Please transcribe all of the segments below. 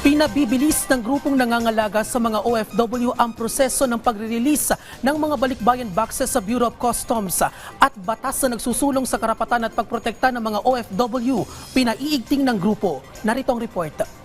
Pinabibilis ng grupong nangangalaga sa mga OFW ang proseso ng pagre-release ng mga balikbayan boxes sa Bureau of Customs at batas na nagsusulong sa karapatan at pagprotekta ng mga OFW. Pinaiigting ng grupo. Narito ang report.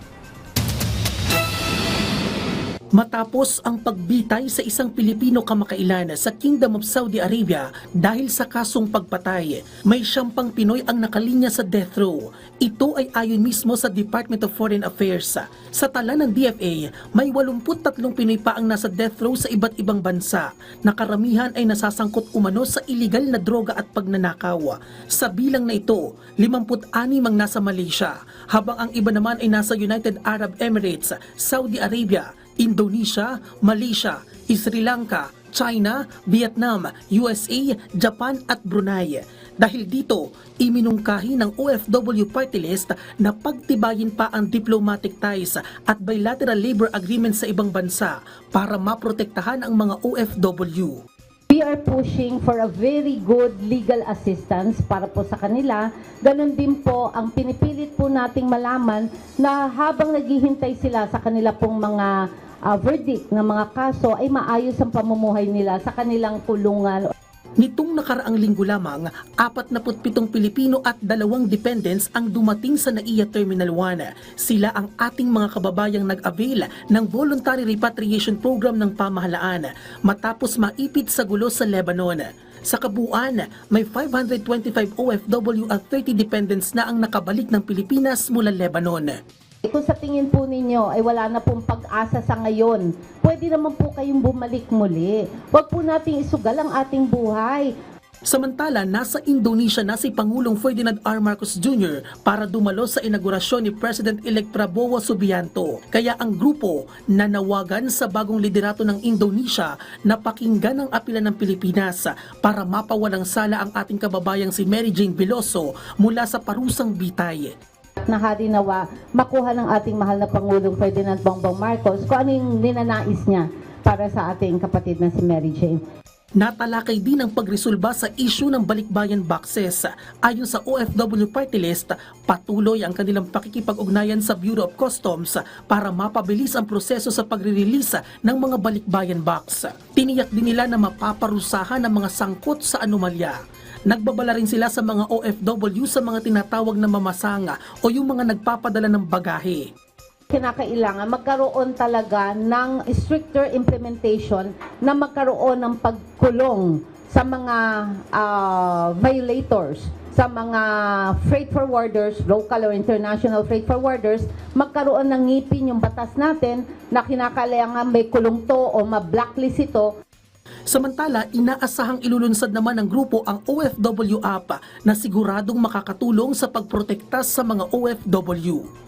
Matapos ang pagbitay sa isang Pilipino kamakailan sa Kingdom of Saudi Arabia dahil sa kasong pagpatay, may siyang pang Pinoy ang nakalinya sa death row. Ito ay ayon mismo sa Department of Foreign Affairs. Sa tala ng DFA, may 83 Pinoy pa ang nasa death row sa iba't ibang bansa na karamihan ay nasasangkot umano sa iligal na droga at pagnanakaw. Sa bilang na ito, 56 ang nasa Malaysia, habang ang iba naman ay nasa United Arab Emirates, Saudi Arabia, Indonesia, Malaysia, Sri Lanka, China, Vietnam, USA, Japan at Brunei. Dahil dito, iminungkahi ng OFW Party List na pagtibayin pa ang diplomatic ties at bilateral labor agreements sa ibang bansa para maprotektahan ang mga OFW. We are pushing for a very good legal assistance para po sa kanila. Ganon din po ang pinipilit po nating malaman na habang naghihintay sila sa kanila pong mga ah, verdict ng mga kaso ay maayos ang pamumuhay nila sa kanilang kulungan Nitong nakaraang linggo lamang, 47 Pilipino at dalawang dependents ang dumating sa NAIA Terminal 1. Sila ang ating mga kababayang nag-avail ng voluntary repatriation program ng pamahalaan matapos maipit sa gulo sa Lebanon. Sa kabuuan, may 525 OFW at 30 dependents na ang nakabalik ng Pilipinas mula Lebanon. Eh, Kung sa tingin po ninyo ay wala na pong pag-asa sa ngayon, pwede naman po kayong bumalik muli. Huwag po nating isugal ang ating buhay. Samantala, nasa Indonesia na si Pangulong Ferdinand R. Marcos Jr. para dumalo sa inaugurasyon ni President-elect Prabowo Subianto. Kaya ang grupo nanawagan sa bagong liderato ng Indonesia na pakinggan ang apela ng Pilipinas para mapawalang sala ang ating kababayang si Mary Jane Veloso mula sa parusang bitay. Na hari nawa makuha ng ating mahal na Pangulong Ferdinand Bongbong Marcos kung ano yung ninanais niya para sa ating kapatid na si Mary Jane. Natalakay din ang pagresolba sa issue ng balikbayan boxes. Ayon sa OFW Party List, patuloy ang kanilang pakikipag-ugnayan sa Bureau of Customs para mapabilis ang proseso sa pagre-release ng mga balikbayan box. Tiniyak din nila na mapaparusahan ang mga sangkot sa anomalya. Nagbabala rin sila sa mga OFW sa mga tinatawag na mamasanga o yung mga nagpapadala ng bagahe. Kinakailangan magkaroon talaga ng stricter implementation na magkaroon ng pagkulong sa mga ah, violators sa mga freight forwarders, local or international freight forwarders, magkaroon ng ngipin yung batas natin na kinakailangan may kulong to o ma-blacklist ito Samantala, inaasahang ilulunsad naman ng grupo ang OFW app na siguradong makakatulong sa pagprotekta sa mga OFW.